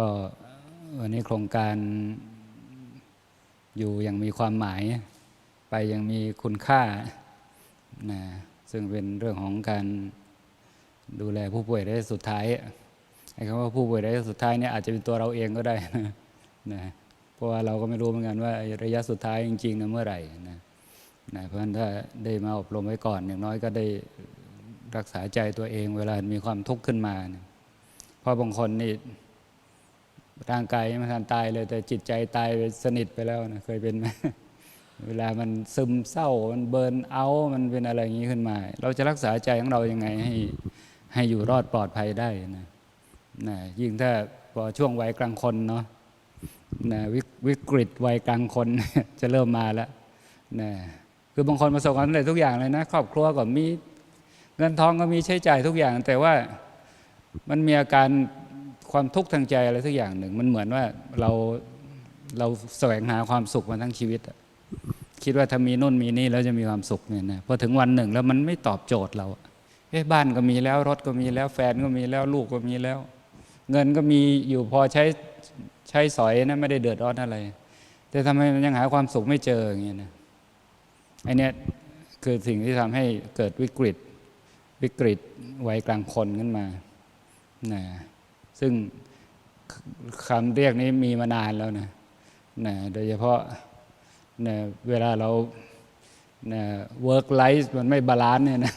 ก็วันนี้โครงการอยู่อย่างมีความหมาย ไปยังมีคุณค่านะซึ่งเป็นเรื่องของการดูแลผู้ป่วยระยะสุดท้ายไอ้คำว่าผู้ป่วยระยะสุดท้ายเนี่ยอาจจะเป็นตัวเราเองก็ได้นะเพราะว่าเราก็ไม่รู้เหมือนกันว่าระยะสุดท้ายจริงๆนะเมื่อไหร่นะนะเพราะฉะนั้นถ้าได้มาอบรมไว้ก่อนอย่างน้อยก็ได้รักษาใจตัวเอง เวลามีความทุกข์ขึ้นมานะเพราะบางคนนี่ ร่างกายยังไม่ทันตายเลย แต่จิตใจตายไปสนิทไปแล้วนะเคยเป็นไหมเวลามันซึมเศร้ามันเบิร์นเอา มันเป็นอะไรอย่างนี้ขึ้นมา เราจะรักษาใจของเรายังไงให้ให้อยู่รอดปลอดภัยได้นะนะยิ่งถ้าพอช่วงวัยกลางคนเนาะนะววิกฤตวัยกลางคนจะเริ่มมาแล้วนะคือบางคนประสบความสำเร็จทุกอย่างเลยนะ ครอบครัวก็มีเงินทองก็มีใช้จ่ายทุกอย่าง แต่ว่ามันมีอาการ ความทุกข์ทางใจอะไรสักอย่างหนึ่ง มันเหมือนว่าเราเราแสวงหาความสุขมาทั้งชีวิตคิดว่าถ้ามีนู่นมีนี่แล้วจะมีความสุขเนี่ยนะพอถึงวันหนึ่งแล้วมันไม่ตอบโจทย์เราเอ้บ้านก็มีแล้วรถก็มีแล้วแฟนก็มีแล้วลูกก็มีแล้ว เงินก็มีอยู่พอใช้ใช้สอยนะไม่ได้เดือดร้อนอะไร แต่ทำไมมันยังหาความสุขไม่เจออย่างเงี้ยนะไอเนี้ยคือสิ่งที่ทำให้เกิดวิกฤตวิกฤตวัยกลางคนขึ้นมานะ ซึ่งคำเรียกนี้มีมานานแล้วนะนะโดยเฉพาะนะเวลาเรานะ work life มันไม่บาลานซ์เนี่ยนะ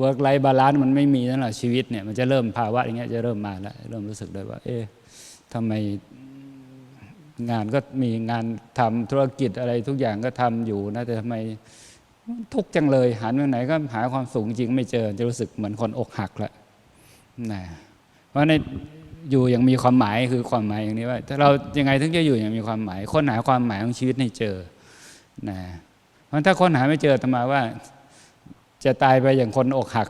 work life บาลานซ์มันไม่มีนั่นแหละชีวิตเนี่ยมันจะเริ่มภาวะอย่างเงี้ยจะเริ่มมาแล้วเริ่มรู้สึกเลยว่า เอ๊ะทำไมงานก็มีงานทำธุรกิจอะไรทุกอย่างก็ทำอยู่นะแต่ทำไมทุกจังเลยหันไปไหนก็หาความสุขจริงไม่เจอจะรู้สึกเหมือนคนอกหักแล้วนะ เพราะในอยู่อย่างมีความหมายคือความหมายอย่างนี้ว่าถ้าเรายังไงถึงจะอยู่อย่างมีความหมาย ค้นหาความหมายของชีวิตให้เจอนะเพราะถ้าค้นหาไม่เจอตมาว่า จะตายไปอย่างคนอกหัก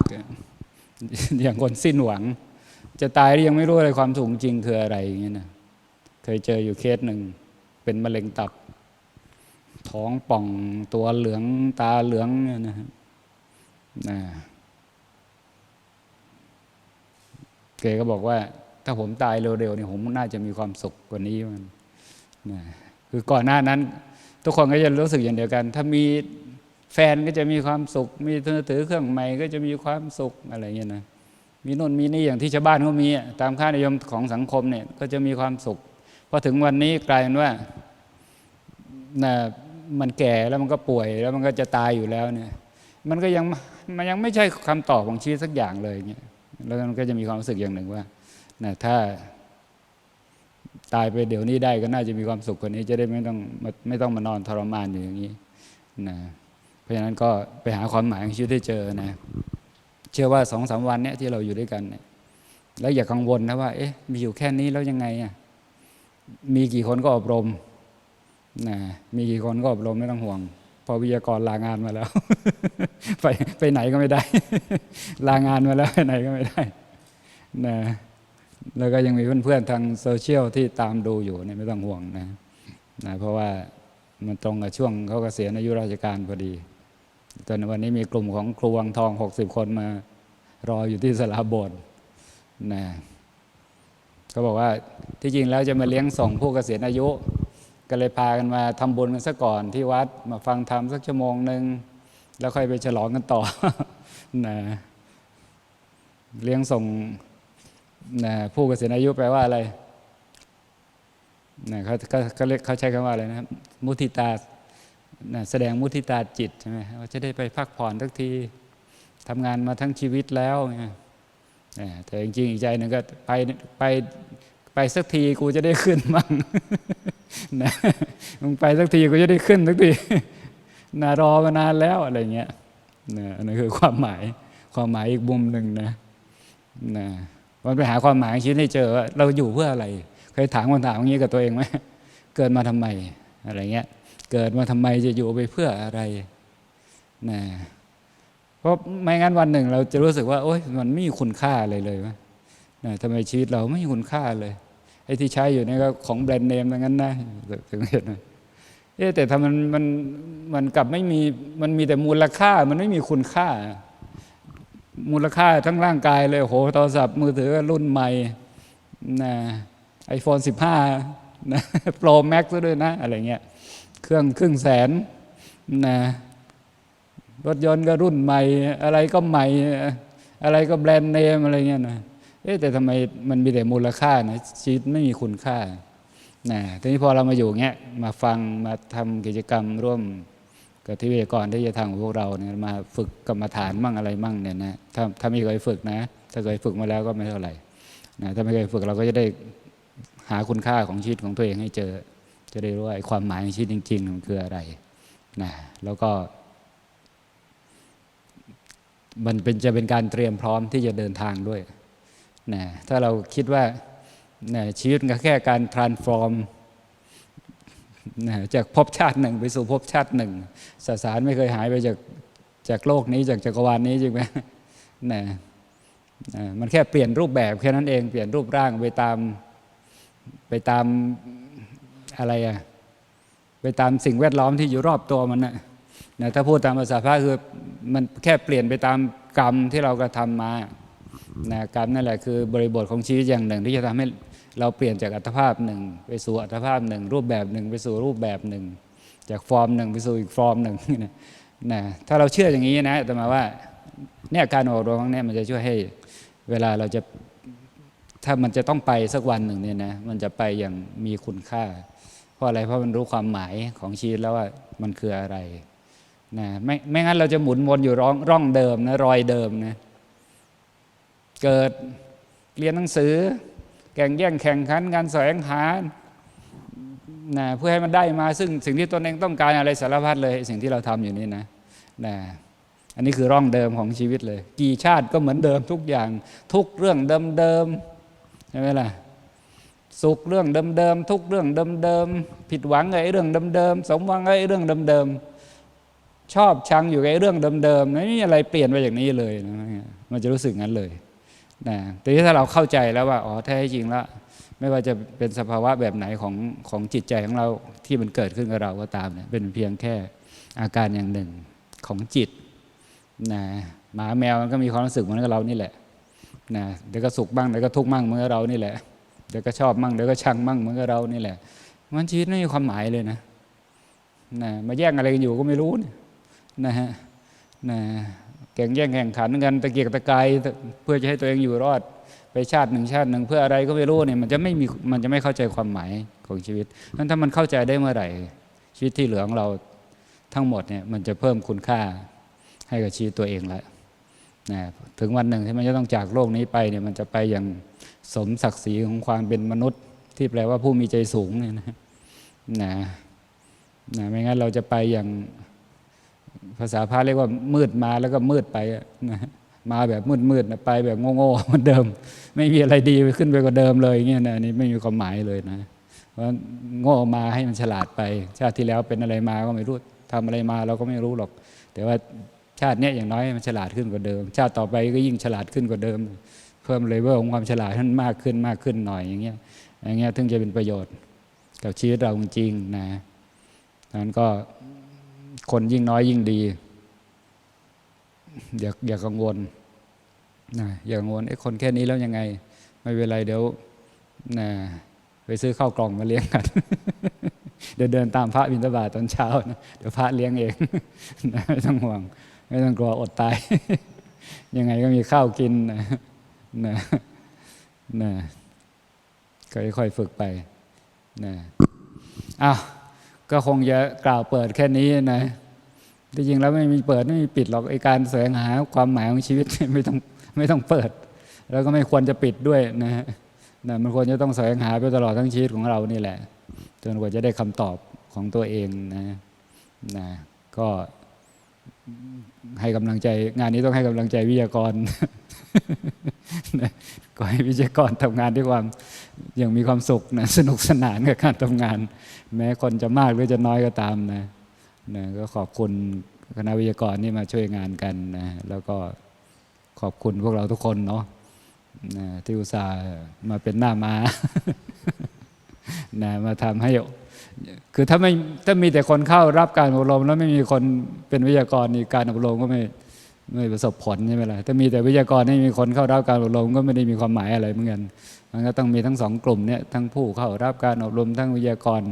อย่างคนสิ้นหวัง จะตายแล้วยังไม่รู้อะไรความสูงจริงคืออะไรอย่างเงี้ยนะเคยเจออยู่เคสหนึ่งเป็นมะเร็งตับ ท้องป่องตัวเหลืองตาเหลืองเนี่ยนะฮะนะ เกก็บอกว่า ถ้าผมตายเร็วๆเนี่ยผมน่าจะมีความสุขกว่านี้มันนะคือก่อนหน้านั้น ทุกคนก็จะรู้สึกอย่างเดียวกัน ถ้ามีแฟนก็จะมีความสุข มีถือเครื่องใหม่ก็จะมีความสุขอะไรเงี้ยนะมีนู่นมีนี่อย่างที่ชาวบ้านเขามีตามค่านิยมของสังคมเนี่ยก็จะมีความสุขพอถึงวันนี้กลายเป็นว่านะมันแก่แล้วมันก็ป่วยแล้วมันก็จะตายอยู่แล้วเนี่ย มันก็ยังมันยังไม่ใช่คำตอบของชีวิตสักอย่างเลยเงี้ย แล้วมันก็จะมีความรู้สึกอย่างหนึ่งว่านะถ้าตายไปเดี๋ยวนี้ได้ก็น่าจะมีความสุขกว่านี้จะได้ไม่ต้องมไม่ต้องมานอนทรมานอยู่อย่างนี้นะเพราะฉะนั้นก็ไปหาความหมายของชีวิตให้เจอนะเชื่อว่าสองสามวันเนี้ยที่เราอยู่ด้วยกันเนี่ยแล้วอย่ากังวลนะว่า เอ๊ะมีอยู่แค่นี้แล้วยังไงอะมีกี่คนก็อบรมนะมีกี่คนก็อบรมไม่ต้องห่วง พอวิทยากรลางานมาแล้ว ไปไปไหนก็ไม่ได้ ลางานมาแล้วไปไหนก็ไม่ได้นะแล้วก็ยังมีเพื่อนๆทางโซเชียลที่ตามดูอยู่เนี่ยไม่ต้องห่วงนะนะเพราะว่ามันตรงกับช่วงเขากเกษียณอายุราชการพอดี ตอนวันนี้มีกลุ่มของครูวังทอง60คนมารออยู่ที่สลาโบสนะก็บอกว่าที่จริงแล้วจะมาเลี้ยงส่งผู้เกษียณอายุ ก็เลยพากันมาทำบุญกันซะก่อนที่วัดมาฟังธรรมสักชั่วโมงหนึ่งแล้วค่อยไปฉลองกันต่อนะเลี้ยงส่งนะผู้เกษียณอายุแปลว่าอะไรนะเขาเขาเรียกเขาใช้คำว่าอะไรนะมุทิตานะแสดงมุทิตาจิตใช่ไหมว่าจะได้ไปพักผ่อนทักทีทำงานมาทั้งชีวิตแล้วแต่จริงๆอีกใจหนึ่งก็ไปไปไปสักทีกูจะได้ขึ้นบ้าง นะมึงไปสักทีกูจะได้ขึ้นสักทีนะรอมานานแล้วอะไรเงี้ยนะอันนั้นคือความหมายความหมายอีกมุมหนึ่งนะนะมันไปหาความหมายของชีวิตให้เจอว่าเราอยู่เพื่ออะไร เคยถามคำถามอย่างนี้กับตัวเองไหมเกิดมาทำไมอะไรเงี้ย เกิดมาทำไมจะอยู่ไปเพื่ออะไรนะเพราะไม่งั้นวันหนึ่ง เราจะรู้สึกว่า โอ๊ยมันไม่มีคุณค่าอะไรเลยวะนะทำไมชีวิตเราไม่มีคุณค่าเลย อ้ที่ใช้อยู่นี่ก็ของแบรนด์เนมทั้งนั้นนะถึงเห็นเอ๊แต่ถ้ามันมันมันกลับไม่มีมันมีแต่มูลค่ามันไม่มีคุณค่า มูลค่าทั้งร่างกายเลยโหโทรศัพท์มือถือรุ่นใหม่นะ iPhone 15นะ Pro Max ซะด้วยนะ อะไรเงี้ยเครื่องครึ่งแสนนะรถยนต์ก็รุ่นใหม่ อะไรก็ใหม่ อะไรก็แบรนด์เนมอะไรเงี้ยนะ เอ๊ะแต่ทำไมมันมีแต่มูลค่านะชีวิตไม่มีคุณค่านะทีนี้พอเรามาอยู่เงี้ยมาฟังมาทำกิจกรรมร่วมกับที่วิทยากรที่จะทำกับพวกเราเนี่ยมาฝึกกรรมฐานมั่งอะไรมั่งเนี่ยนะถ้าถ้าไม่เคยฝึกนะ ถ้าเคยฝึกมาแล้วก็ไม่เท่าไหร่นะถ้าไม่เคยฝึกเราก็จะได้หาคุณค่าของชีวิตของตัวเองให้เจอ จะได้รู้ว่าไอความหมายของชีวิตจริงๆมันคืออะไรนะแล้วก็ มันเป็นจะเป็นการเตรียมพร้อมที่จะเดินทางด้วย นะถ้าเราคิดว่านะชีวิตก็แค่การ transform นะจากภพชาติหนึ่งไปสู่ภพชาติหนึ่งสสารไม่เคยหายไปจากจากโลกนี้จากจักรวาลนี้จริงไหมนะนะมันแค่เปลี่ยนรูปแบบแค่นั้นเองเปลี่ยนรูปร่างไปตามไปตามอะไรอะไปตามสิ่งแวดล้อมที่อยู่รอบตัวมันนะนะถ้าพูดตามภาษาพระคือมันแค่เปลี่ยนไปตามกรรมที่เรากระทำมา นะกรรมนั่นแหละคือบริบทของชีวิตอย่างหนึ่ง ที่จะทำให้เราเปลี่ยนจากอัตภาพหนึ่ง ไปสู่อัตภาพหนึ่ง รูปแบบหนึ่งไปสู่รูปแบบหนึ่ง จากฟอร์มหนึ่งไปสู่อีกฟอร์มหนึ่งนะถ้าเราเชื่ออย่างนี้นะแต่มาว่าเนี่ยการออกรวงเนี้มันจะช่วยให้เวลาเราจะถ้ามันจะต้องไปสักวันหนึ่งเนี่ยนะมันจะไปอย่างมีคุณค่า เพราะอะไรเพราะมันรู้ความหมายของชีวิตแล้วว่ามันคืออะไรนะไม่ไม่งั้นเราจะหมุนวนอยู่ร่องร่องเดิมนะรอยเดิมนะ เกิดเรียนหนังสือ แข่งแย่งแข่งขันการแสวงหานะเพื่อให้มันได้มาซึ่งสิ่งที่ตนเองต้องการอะไรสารพัดเลยสิ่งที่เราทำอยู่นี่นะนะอันนี้คือร่องเดิมของชีวิตเลย กี่ชาติก็เหมือนเดิมทุกอย่าง ทุกเรื่องเดิมๆใช่ไหมล่ะสุขเรื่องเดิมๆทุกเรื่องเดิมๆผิดหวังไอ้เรื่องเดิมๆสมหวังไอ้เรื่องเดิมๆชอบชังอยู่ไอ้เรื่องเดิมๆไม่มีอะไรเปลี่ยนไปอย่างนี้เลยนะมันจะรู้สึกงั้นเลย นะแต่ถ้าเราเข้าใจแล้วว่าอ๋อแท้จริงแล้ว ไม่ว่าจะเป็นสภาวะแบบไหนของของจิตใจของเราที่มันเกิดขึ้นกับเราก็ตามเนี่ยเป็นเพียงแค่อาการอย่างหนึ่งของจิตนะหมาแมวมันก็มีความรู้สึกเหมือนกับเรานี่แหละนะเดี๋ยวก็สุขบ้างเดี๋ยวก็ทุกข์บ้างเหมือนกับเรานี่แหละเดี๋ยวก็ชอบมั่งเดี๋ยวก็ชังมั่งเหมือนกับเรานี่แหละ มันชีวิตไม่มีความหมายเลยนะนะมาแย่งอะไรกันอยู่ก็ไม่รู้นะฮะนะ แข่งแย่งแข่งขันกันตะเกียกตะกายเพื่อจะให้ตัวเองอยู่รอดไปชาติหนึ่งชาติหนึ่งเพื่ออะไรก็ไม่รู้เนี่ยมันจะไม่มีมันจะไม่เข้าใจความหมายของชีวิตนั้นถ้ามันเข้าใจได้เมื่อไหร่ ชีวิตที่เหลือของเราทั้งหมดเนี่ยมันจะเพิ่มคุณค่าให้กับชีวิตตัวเองแล้วนะถึงวันหนึ่งที่มันจะต้องจากโลกนี้ไปเนี่ยมันจะไปอย่างสมศักดิ์ศรีของความเป็นมนุษย์ ที่แปลว่าผู้มีใจสูงเนี่ยนะนะนะไม่งั้นเราจะไปอย่าง ภาษาพาเรียกว่ามืดมาแล้วก็มืดไปนะมาแบบมืดมืดๆนะไปแบบโง่ๆเหมือนเดิม ไม่มีอะไรดีขึ้นไปกว่าเดิมเลยเงี้ยนะนี่ไม่มีความหมายเลยนะเพราะโง่มาให้มันฉลาดไป ชาติที่แล้วเป็นอะไรมาก็ไม่รู้ทำอะไรมาเราก็ไม่รู้หรอก แต่ว่าชาติเนี้ยอย่างน้อยมันฉลาดขึ้นกว่าเดิม ชาติต่อไปก็ยิ่งฉลาดขึ้นกว่าเดิม เพิ่มเลเวลของความฉลาดให้มันมากขึ้นมากขึ้นหน่อยอย่างเงี้ยอย่างเงี้ยถึงจะเป็นประโยชน์กับชีวิตเราจริงนะนั้นก็ คนยิ่งน้อยยิ่งดี อย่าอย่ากังวลนะอย่ากังวลไอ้คนแค่นี้แล้วยังไง ไม่เป็นไรเดี๋ยวนะไปซื้อข้าวกล่องมาเลี้ยงกัน เดี๋ยวเดินตามพระบิณฑบาตตอนเช้านะเดี๋ยวพระเลี้ยงเองนะไม่ต้องห่วง ไม่ต้องกลัวอดตาย ยังไงก็มีข้าวกินนะนะนะก็ค่อยๆฝึกไปนะอ้าว ก็คงจะกล่าวเปิดแค่นี้นะที่จริงแล้วไม่มีเปิดไม่มีปิดหรอกไอการแสวงหาความหมายของชีวิตไม่ต้องไม่ต้องเปิด แล้วก็ไม่ควรจะปิดด้วยนะฮะนะมันควรจะต้องแสวงหาไปตลอดทั้งชีวิตของเรานี่แหละจนกว่าจะได้คำตอบของตัวเองนะนะก็ให้กำลังใจ งานนี้ต้องให้กำลังใจวิทยากรก็ให้วิทยากรทำงานด้วยความ ย่างมีความสุขนะสนุกสนานกับการทำงาน แม้คนจะมากหรือจะน้อยก็ตามนะนะก็ขอบคุณคณะวิทยากรที่มาช่วยงานกันนะแล้วก็ขอบคุณพวกเราทุกคนเนาะนะที่อุตส่าห์มาเป็นหน้ามานะมาทำให้ คือถ้าไม่ถ้ามีแต่คนเข้ารับการอบรม แล้วไม่มีคนเป็นวิทยากรนี่การอบรมก็ไม่ ไม่ประสบผลใช่ไหมล่ะถ้ามีแต่วิทยากรไม่มีคนเข้ารับการอบรมก็ไม่ได้มีความหมายอะไรเหมือนกันมันก็ต้องมีทั้งสองกลุ่มเนี่ยทั้งผู้เข้ารับการอบรมทั้งวิทยากร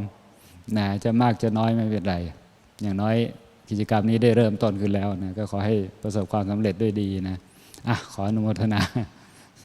นะจะมากจะน้อยไม่เป็นไร อย่างน้อยกิจกรรมนี้ได้เริ่มต้นขึ้นแล้วนะก็ขอให้ประสบความสำเร็จด้วยดีนะอะขออนุโมทนา